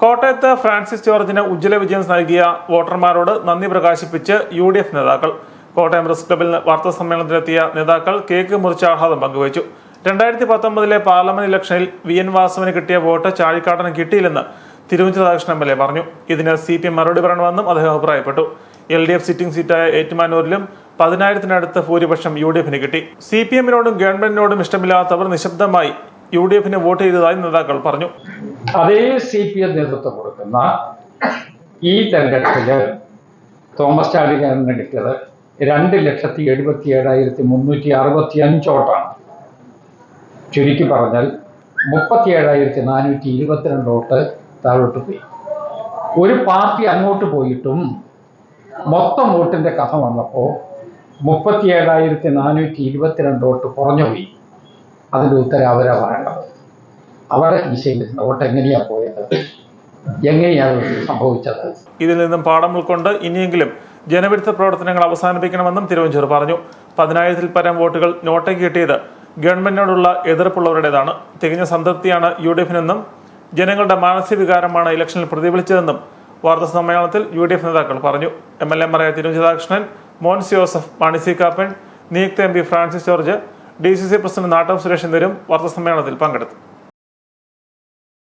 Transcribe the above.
കോട്ടയത്ത് ഫ്രാൻസിസ് ജോർജിന് ഉജ്ജ്വല വിജയം നൽകിയ വോട്ടർമാരോട് നന്ദി പ്രകാശിപ്പിച്ച് യു ഡി എഫ് നേതാക്കൾ. കോട്ടയം പ്രസ് ക്ലബിൽ വാർത്താ സമ്മേളനത്തിലെത്തിയ നേതാക്കൾ കേക്ക് മുറിച്ച് ആഹ്ലാദം പങ്കുവച്ചു. രണ്ടായിരത്തി പത്തൊമ്പതിലെ പാർലമെന്റ് ഇലക്ഷനിൽ വി എൻ വാസവന് കിട്ടിയ വോട്ട് ചാഴിക്കാട്ടന് കിട്ടിയില്ലെന്ന് Thiruvananthapuram Radhakrishnan M L A പറഞ്ഞു. ഇതിന് സി പി എം മറുപടി പറയണമെന്നും അദ്ദേഹം അഭിപ്രായപ്പെട്ടു. എൽ ഡി എഫ് സിറ്റിംഗ് സീറ്റായ ഏറ്റുമാനൂരിലും പതിനായിരത്തിനടുത്ത് ഭൂരിപക്ഷം യു ഡി എഫിന് കിട്ടി. സി പി എമ്മിനോടും ഗവൺമെന്റിനോടും ഇഷ്ടമില്ലാത്തവർ നിശബ്ദമായി യു ഡി എഫിന് വോട്ട് ചെയ്തതായി നേതാക്കൾ പറഞ്ഞു. അതേ സി പി എം നേതൃത്വം കൊടുക്കുന്ന ഈ തെരഞ്ഞെടുപ്പിൽ തോമസ് ചാഴികാരന് കിട്ടിയത് രണ്ട് ലക്ഷത്തി എഴുപത്തി ഏഴായിരത്തി മുന്നൂറ്റി അറുപത്തി അഞ്ചോട്ടാണ് ചുരുക്കി പറഞ്ഞാൽ മുപ്പത്തി ഏഴായിരത്തി നാനൂറ്റി ഇരുപത്തിരണ്ട് വോട്ട് താഴോട്ട് പോയി. ഒരു പാർട്ടി അങ്ങോട്ട് പോയിട്ടും മൊത്തം വോട്ടിന്റെ കഥ വന്നപ്പോൾ മുപ്പത്തി ഏഴായിരത്തി നാനൂറ്റി ഇരുപത്തിരണ്ട് വോട്ട് കുറഞ്ഞു പോയി. അതിന്റെ ഉത്തരം അവരാ പറയേണ്ടത്. അവരുടെ ദിശയിൽ വോട്ട് എങ്ങനെയാ പോയത്? എങ്ങനെയാണ് സംഭവിച്ചത്? ഇതിൽ നിന്നും പാഠം ഉൾക്കൊണ്ട് ഇനിയെങ്കിലും ജനവിരുദ്ധ പ്രവർത്തനങ്ങൾ അവസാനിപ്പിക്കണമെന്നും തിരുവഞ്ചൂർ പറഞ്ഞു. പതിനായിരത്തിൽ പരം വോട്ടുകൾ നോട്ടയ്ക്ക് കിട്ടിയത് ഗവൺമെന്റിനോടുള്ള എതിർപ്പുള്ളവരുടേതാണ്. തികഞ്ഞ സംതൃപ്തിയാണ് യു ഡി എഫിനെന്നും ജനങ്ങളുടെ മാനസിക വികാരമാണ് ഇലക്ഷനിൽ പ്രതിഫലിച്ചതെന്നും വാർത്താ സമ്മേളനത്തിൽ യു ഡി എഫ് നേതാക്കൾ പറഞ്ഞു. എം എൽ എമാരായ തിരുവഞ്ചിതാകൃഷ്ണൻ മോൻസ് ജോസഫ് മാണിസി കാപ്പൻ നിയുക്ത M P Francis George D C C president Nattam Suresh എന്നിവരും വാർത്താ സമ്മേളനത്തിൽ പങ്കെടുത്തു.